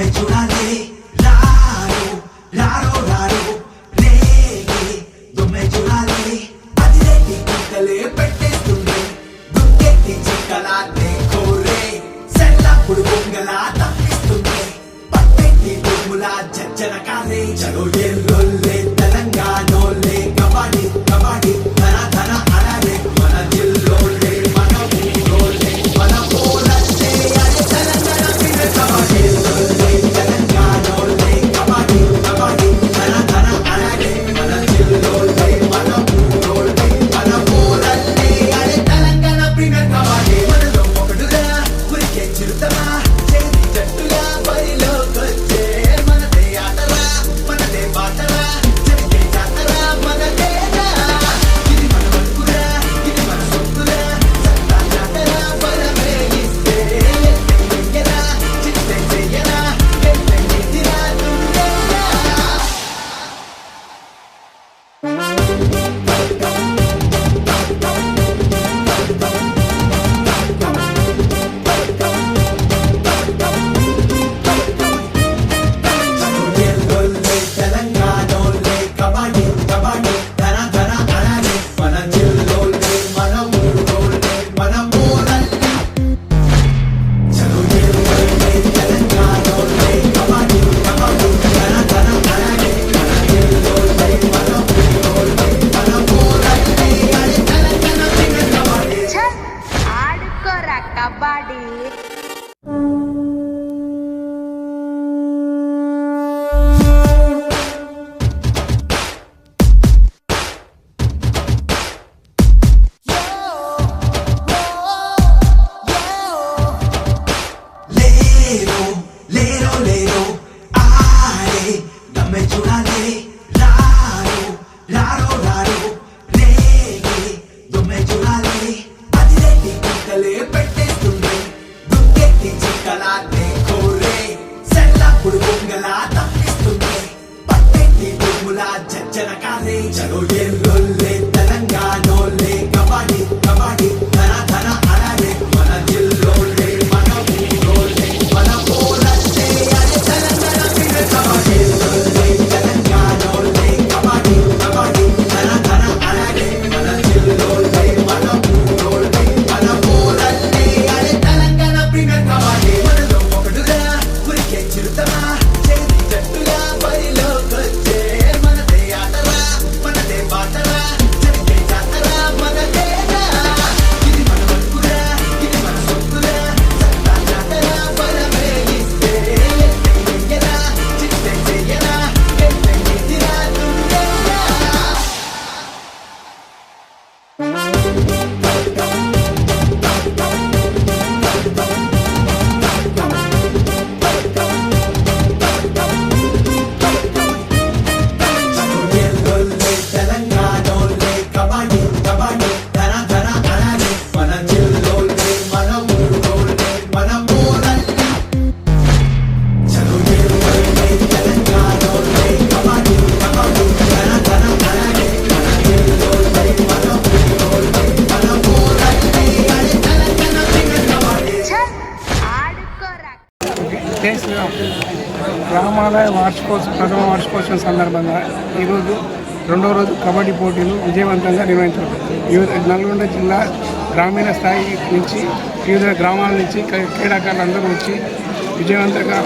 ఆమె చూడాలి. రారో రారో రారో రేగే దొమ్మె చూడాలి. పదిరెడ్డి కుక్కలే పెట్టేస్తుంది దుక్కెట్టి చిక్కలా కోరే. సెల్లప్పుడు బొంగలా తప్పిస్తుంది పట్టెట్టి బొమ్ములా జజ్జన కాలే. చలో ఎల్లోలే తెలంగాణోలే కబాడి కబాడి body. နေကြလို့ရင်လို့လေ గ్రామాలయ వార్షికోత్సవం ప్రథమ వార్షికోత్సవం సందర్భంగా ఈరోజు రెండో రోజు కబడ్డీ పోటీలు విజయవంతంగా నిర్వహించారు. వివిధ నల్గొండ జిల్లా గ్రామీణ స్థాయి నుంచి వివిధ గ్రామాల నుంచి క్రీ- క్రీడాకారులందరూ వచ్చి విజయవంతంగా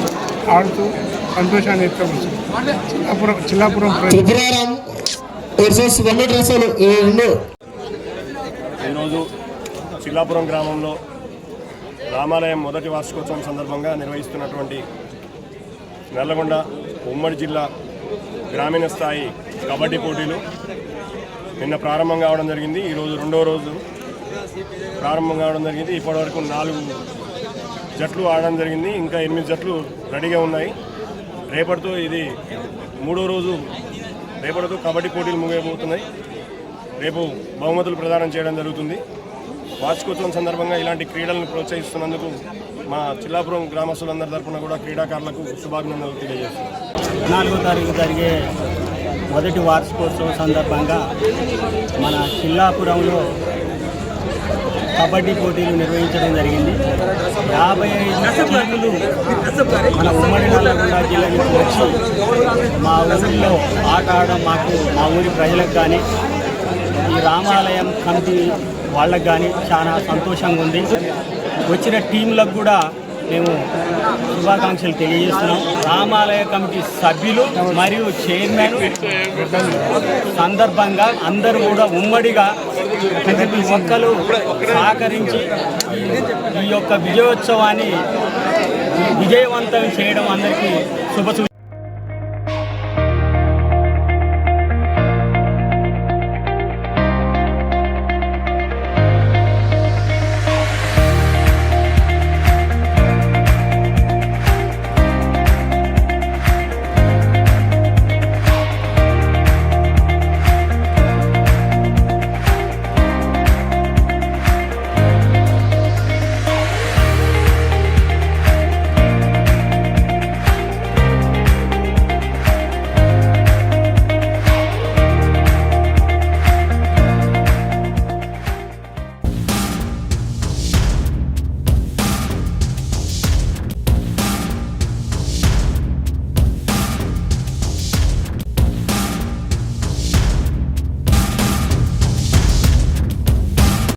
ఆడుతూ సంతోషాన్ని వ్యక్తపరుచారు చిల్లాపురం చిల్లాపురం ఈరోజు చిల్లాపురం గ్రామంలో రామాలయం మొదటి వార్షికోత్సవం సందర్భంగా నిర్వహిస్తున్నటువంటి నల్లగొండ ఉమ్మడి జిల్లా గ్రామీణ స్థాయి కబడ్డీ పోటీలు నిన్న ప్రారంభం కావడం జరిగింది. ఈరోజు రెండో రోజు ప్రారంభం కావడం జరిగింది. ఇప్పటివరకు నాలుగు జట్లు ఆడడం జరిగింది. ఇంకా ఎనిమిది జట్లు రెడీగా ఉన్నాయి. రేపటితో ఇది మూడో రోజు రేపటితో కబడ్డీ పోటీలు ముగియబోతున్నాయి. రేపు బహుమతులు ప్రదానం చేయడం జరుగుతుంది. వార్షికోత్సవం సందర్భంగా ఇలాంటి క్రీడలను ప్రోత్సహిస్తున్నందుకు మా చిల్లాపురం గ్రామస్తులందరి తరఫున కూడా క్రీడాకారులకు శుభాభినందనలు తెలియజేస్తున్నాను నాలుగో తారీఖు జరిగే మొదటి వార్షికోత్సవం సందర్భంగా మన చిల్లాపురంలో కబడ్డీ పోటీలు నిర్వహించడం జరిగింది. యాభై ఐదు మన ఉమ్మడి నల్లగొండ జిల్లా నుంచి వచ్చి మా ఊరిలో ఆట ఆడడం మాకు మా ఊరి ప్రజలకు కానీ ఈ రామాలయం కమిటీ వాళ్ళకు కానీ చాలా సంతోషంగా ఉంది. వచ్చిన టీంలకు కూడా మేము శుభాకాంక్షలు తెలియజేస్తున్నాం. రామాలయ కమిటీ సభ్యులు మరియు చైర్మన్ సందర్భంగా అందరూ కూడా ఉమ్మడిగా ప్రతి ఒక్కరు సహకరించి ఈ యొక్క విజయోత్సవాన్ని విజయవంతం చేయడం అందరికీ శుభ